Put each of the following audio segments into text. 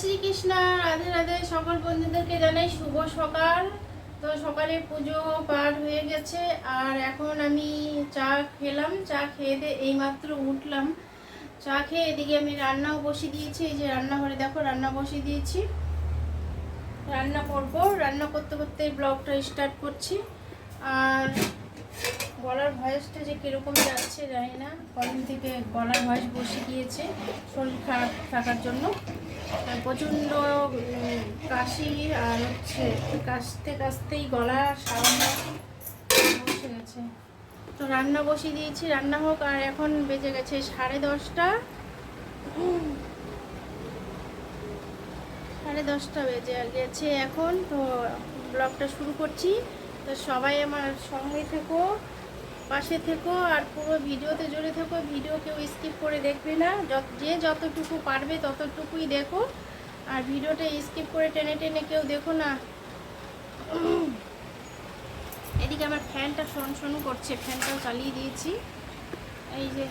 শ্রীকৃষ্ণ, রাধে রাধে, সকল বন্ধুদেরকে জানাই শুভ সকাল। তো সকালে পুজো পার হয়ে গেছে, আর এখন আমি চা খেলাম, চা খেয়ে দিয়ে এইমাত্র উঠলাম। চা খেয়ে এদিকে আমি রান্নাও বসিয়ে দিয়েছি, এই যে রান্নাঘরে দেখো রান্না বসিয়ে দিয়েছি। রান্না করব, রান্না করতে করতে ব্লগটা স্টার্ট করছি। আর গলার ভয়েসটা যে কীরকম যাচ্ছে জানি না। কদিন থেকে গলার ভয়েস বসে গিয়েছে, শরীর খারাপ থাকার জন্য। প্রচণ্ড কাশি আর হচ্ছে কাশতে কাশতেই গলা সাউন্ড বসে গেছে। তো রান্না বসিয়ে দিয়েছি, রান্না হোক, আর এখন বেজে গেছে সাড়ে দশটা। সাড়ে দশটা বেজে গেছে এখন, তো ব্লগটা শুরু করছি। তো সবাই আমার সঙ্গে থেকো। পাশে থেকো আর পুরো ভিডিওতে জুড়ে থেকো। ভিডিও কেউ স্কিপ করে দেখবে না। যে যতটুকু পারবে ততটুকুই দেখো। আর ভিডিওটা স্কিপ করে টেনে টেনে কেউ দেখো না। এদিকে আমার ফ্যানটা শোন শোন করছে। ফ্যানটাও চালিয়ে দিয়েছি। এই যে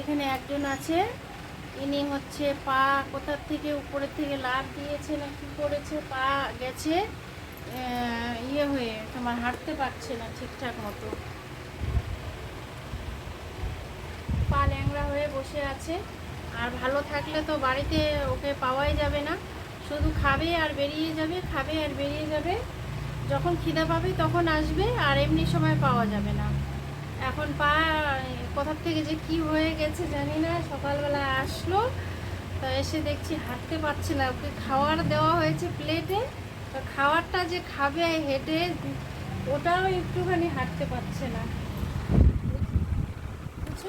এখানে একজন আছে। ইনি হচ্ছে পা কোথার থেকে উপরের থেকে লাভ দিয়েছে না কি করেছে? পা গেছে ইয়ে হয়ে তোমার হাঁটতে পারছে না ঠিকঠাক মতো। পা ল্যাংড়া হয়ে বসে আছে। আর ভালো থাকলে তো বাড়িতে ওকে পাওয়াই যাবে না। শুধু খাবে আর বেরিয়ে যাবে, খাবে আর বেরিয়ে যাবে। যখন খিদা পাবে তখন আসবে আর এমনি সময় পাওয়া যাবে না। এখন পা, কোথার থেকে যে কি হয়ে গেছে জানি না। সকালবেলা আসলো, তো এসে দেখছি হাঁটতে পারছে না। ওকে খাওয়ার দেওয়া হয়েছে প্লেটে তো খাওয়ারটা যে খাবে হেঁটে, ওটাও একটুখানি হাঁটতে পারছে না। বুঝছ?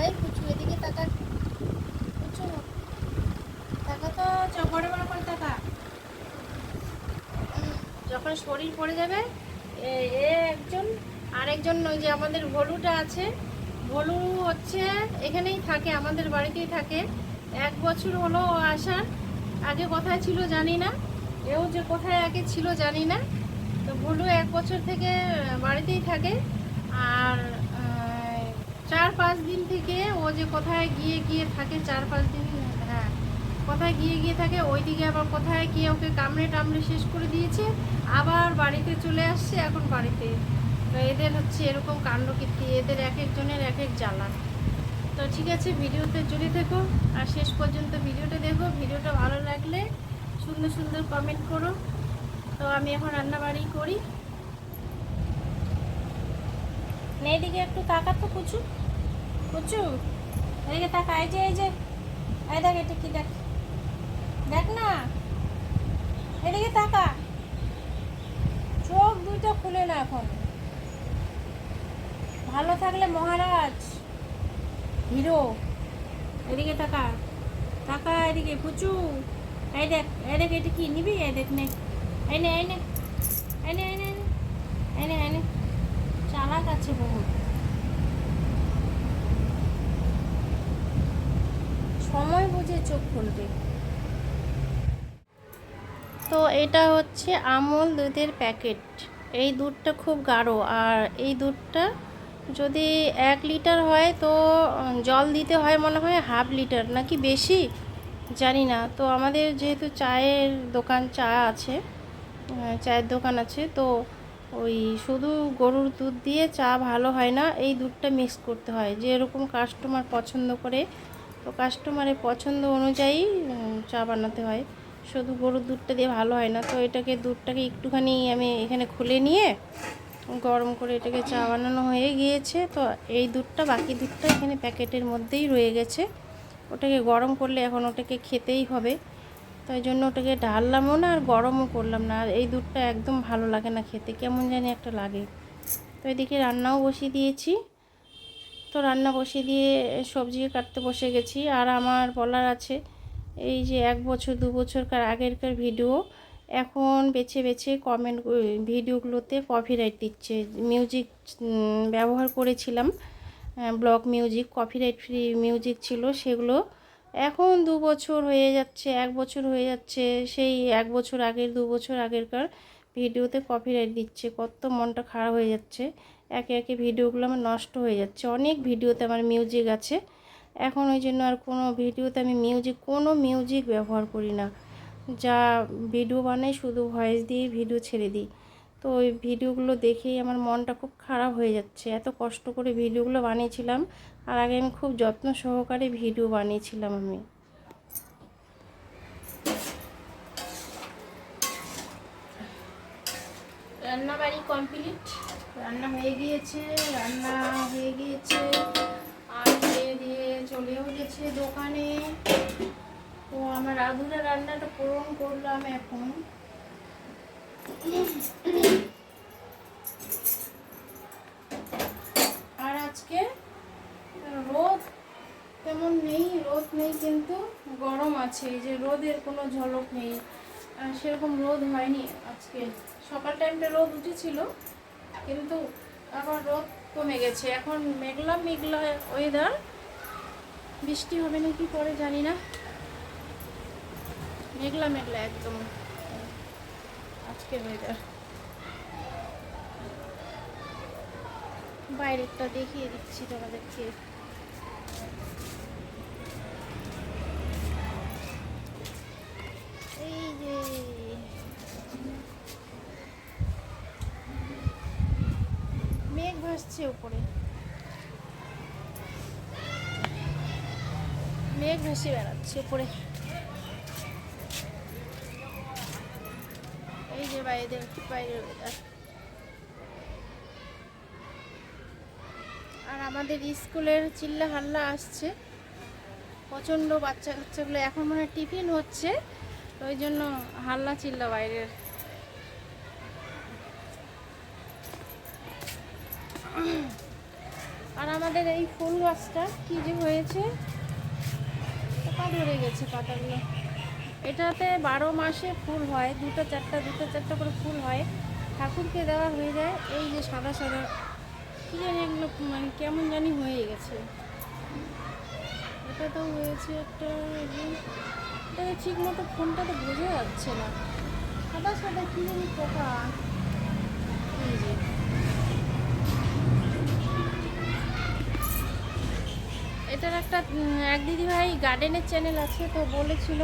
এই পুচু, এদিকে তাকা। পুচু, তাকা তো বড় বড় করে তাকা। যখন শরীর পড়ে যাবে, এ- একজন, আরেকজন ওই যে আমাদের ভলুটা আছে, ভলু হচ্ছে, এখানেই থাকে, আমাদের বাড়িতেই থাকে। এক বছর হলো আসার, আগে কোথায় ছিল জানি না, এও যে কোথায় আগে ছিল জানি না। তো ভলু এক বছর থেকে বাড়িতেই থাকে, আর চার পাঁচ দিন থেকে ও যে কোথায় গিয়ে গিয়ে থাকে চার পাঁচ দিন হ্যাঁ কোথায় গিয়ে গিয়ে থাকে, ওইদিকে আবার কোথায় গিয়ে ওকে কামড়ে টামড়ে শেষ করে দিয়েছে, আবার বাড়িতে চলে আসছে, এখন বাড়িতে। তো এদের হচ্ছে এরকম কাণ্ড কীর্তি, এদের এক একজনের এক এক জ্বালা। তো ঠিক আছে, ভিডিওতে জুড়ে থেকো, আর শেষ পর্যন্ত ভিডিওটা দেখো, ভিডিওটা ভালো লাগলে সুন্দর সুন্দর কমেন্ট করো। তো আমি এখন রান্নাবাড়ি করি। না এদিকে একটু তাকা তো কুচু। কুচু, এদিকে তাকা, এই যে এই যে। এই দেখ, এটা কি দেখ? দেখ না। এদিকে তাকা। চোখ দুইটা খুলে না এখন। ভালো থাকলে মহারাজ, হিরো। এদিকে তাকা। তাকা এদিকে পুচু এই দেখ এই দেখ, এটা কি নিবি? এই দেখ নে এই নে এই নে। এই নে এই নে। এই নে এই নে। চালাক আছে বহুত। সময় বুঝে চোখ খুলবে। তো এটা হচ্ছে আমল দুধের প্যাকেট। এই দুধটা খুব গাঢ় আর এই দুধটা যদি এক লিটার হয় তো জল দিতে হয় মনে হয় হাফ লিটার নাকি বেশি? জানি না। তো আমাদের যেহেতু চায়ের দোকান চা আছে চায়ের দোকান আছে, তো ওই শুধু গরুর দুধ দিয়ে চা ভালো হয় না, এই দুধটা মিক্স করতে হয়। যে এরকম কাস্টমার পছন্দ করে, তো কাস্টমারের পছন্দ অনুযায়ী চা বানাতে হয়। শুধু গরুর দুধটা দিয়ে ভালো হয় না, তো এটাকে দুধটাকে একটুখানি আমি এখানে খুলে নিয়ে, গরম করে এটাকে চা বানানো হয়ে গিয়েছে। তো এই দুধটা বাকি দুধটা এখানে প্যাকেটের মধ্যেই রয়ে গেছে। ওটাকে গরম করলে এখন ওটাকে খেতেই হবে। তাই জন্য ওটাকে ঢাললামও না আর গরমও করলাম না। আর এই দুধটা একদম ভালো লাগে না খেতে, কেমন জানি একটা লাগে। তো এদিকে রান্নাও বসিয়ে দিয়েছি। তো রান্না বসিয়ে দিয়ে সবজি কাটতে বসে গেছি। আর আমার বলার আছে, এই যে এক বছর, দু বছরকার আগেরকার ভিডিও, এখন বেছে বেছে কমেন্ট ভিডিওগুলোতে কপিরাইট দিচ্ছে। মিউজিক ব্যবহার করেছিলাম block music copyright free music ছিল, সেগুলো এখন দু বছর হয়ে যাচ্ছে, এক বছর হয়ে যাচ্ছে, সেই এক বছর আগের, দু বছর আগেরকার ভিডিওতে কপিরাইট দিচ্ছে, কত মনটা খারাপ হয়ে যাচ্ছে। একে একে ভিডিওগুলো আমার নষ্ট হয়ে যাচ্ছে। অনেক ভিডিওতে আমার মিউজিক আছে। এখন ওই জন্য আর কোনো ভিডিওতে আমি মিউজিক কোনো মিউজিক ব্যবহার করি না। যা ভিডিও বানাই শুধু ভয়েস দিয়ে ভিডিও ছেড়ে দিই। তো ওই ভিডিওগুলো দেখেই আমার মনটা খুব খারাপ হয়ে যাচ্ছে। এত কষ্ট করে ভিডিওগুলো বানিয়েছিলাম। আর আগে আমি খুব যত্ন সহকারে ভিডিও বানিয়েছিলাম আমি। রান্না বাড়ি কমপ্লিট। রান্না হয়ে গিয়েছে, রান্না হয়ে গিয়েছে। আর দিয়ে চলেও গেছে দোকানে। তো আমার আধুরা রান্নাটা পূরণ করলাম এখন। আর আজকে রোদ তেমন নেই, রোদ নেই কিন্তু গরম আছে যে রোদের কোনো ঝলক নেই। সেরকম রোদ হয়নি আজকে। সকাল টাইমটা রোদ উঠেছিল, কিন্তু আবার রোদ কমে গেছে। এখন মেঘলা মেঘলা ওয়েদার বৃষ্টি হবে নাকি পরে জানি না। মেঘলা মেঘলা একদম। আজকের ওয়েদার বাইরেরটা দেখিয়ে দিচ্ছি তোমাদেরকে। এই যে। মেঘ ভাসছে উপরে। মেঘ ভেসে বেড়াচ্ছে উপরে এই যে বাইরে weather। আর আমাদের স্কুলের চিল্লা হাল্লা আসছে। প্রচণ্ড বাচ্চা কাচ্চাগুলো এখন মনে টিফিন হচ্ছে ওই জন্য হাল্লা চিল্লা বাইরের। আর আমাদের এই ফুল গাছটা কি যে হয়েছে পোকা ধরে গেছে পাতাগুলো। এটাতে বারো মাসে ফুল হয়, দুটো চারটা দুটো চারটা করে ফুল হয়। ঠাকুরকে দেওয়া হয়ে যায়, এই যে সাদা সাদা। কী জানি এগুলো মানে কেমন জানি হয়ে গেছে। এটা তো হয়েছে একটা ঠিক মতো ফোনটা তো বোঝা যাচ্ছে না। সাদা সাদা কী জানি পোকা। যে। এটার একটা এক দিদি ভাই গার্ডেনের চ্যানেল আছে, তো বলেছিল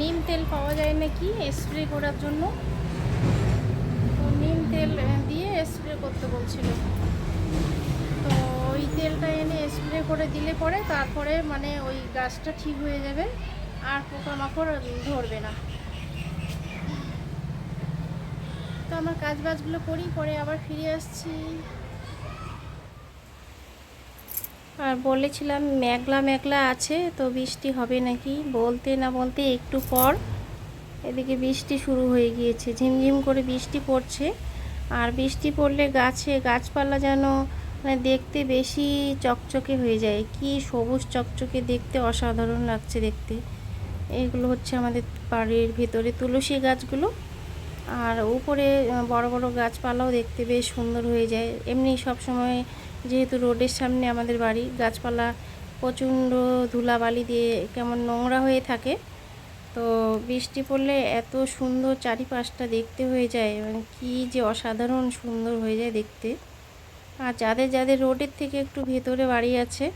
নিম তেল পাওয়া যায় নাকি স্প্রে করার জন্য? তো নিম তেল দিয়ে স্প্রে করতে বলছিল। তো ওই তেলটা এনে স্প্রে করে দিলে পরে তারপরে মানে ওই গাছটা ঠিক হয়ে যাবে, আর পোকামাকড় ধরবে না। তো আমার কাজ বাজগুলো করি, পরে আবার ফিরে আসছি। আর বলেছিলাম মেঘলা মেঘলা আছে, তো বৃষ্টি হবে নাকি? বলতে না বলতে একটু পর এদিকে বৃষ্টি শুরু হয়ে গিয়েছে, ঝিমঝিম করে বৃষ্টি পড়ছে। আর বৃষ্টি পড়লে গাছে গাছপালা যেন মানে দেখতে বেশি চকচকে হয়ে যায়। কি সবুজ চকচকে দেখতে অসাধারণ লাগছে দেখতে। এগুলো হচ্ছে আমাদের বাড়ির ভিতরে তুলসী গাছগুলো। আর উপরে বড় বড় গাছপালাও দেখতে বেশ সুন্দর হয়ে যায়। এমনি সব সময় যেহেতু রোডের সামনে আমাদের বাড়ি, গাছপালা প্রচণ্ড ধুলাবালি দিয়ে কেমন নোংরা হয়ে থাকে। তো বৃষ্টি পড়লে এত সুন্দর চারিপাশটা দেখতে হয়ে যায় এবং কী যে অসাধারণ সুন্দর হয়ে যায় দেখতে। আর যাদের যাদের রোডের থেকে একটু ভেতরে বাড়ি আছে,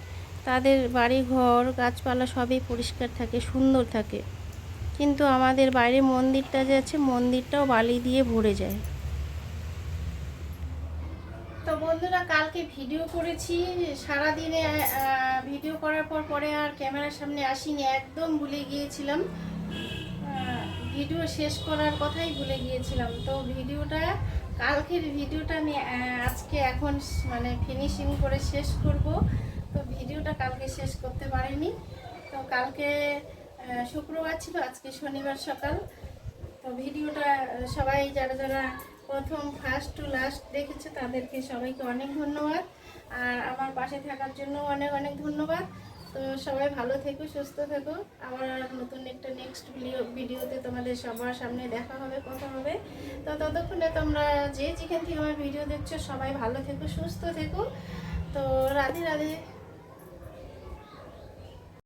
তাদের বাড়ি ঘর গাছপালা সবই পরিষ্কার থাকে, সুন্দর থাকে। কিন্তু আমাদের বাইরে মন্দিরটা যে আছে, মন্দিরটাও বালি দিয়ে ভরে যায় তো বন্ধুরা কালকে ভিডিও করেছি। সারাদিনে আহ, ভিডিও করার পর পরে আর ক্যামেরার সামনে আসিনি একদম ভুলে গিয়েছিলাম। ভিডিও শেষ করার কথাই ভুলে গিয়েছিলাম। তো ভিডিওটা কালকের ভিডিওটা আমি আজকে এখন মানে ফিনিশিং করে শেষ করব। তো ভিডিওটা কালকে শেষ করতে পারিনি। তো কালকে শুক্রবার ছিল আজকে শনিবার সকাল। তো ভিডিওটা সবাই যারা যারা প্রথম ফার্স্ট টু লাস্ট দেখেছে, তাদেরকে সবাইকে অনেক ধন্যবাদ। আর আমার পাশে থাকার জন্য অনেক অনেক ধন্যবাদ। তো সবাই ভালো থেকো, সুস্থ থেকো। আবার নতুন একটা নেক্সট ভিডিও ভিডিওতে তোমাদের সবার সামনে দেখা হবে, কথা হবে। তো ততক্ষণে তোমরা যে যেখান থেকে আমার ভিডিও দেখছ, সবাই ভালো থেকো, সুস্থ থেকো। তো রাধে রাধে।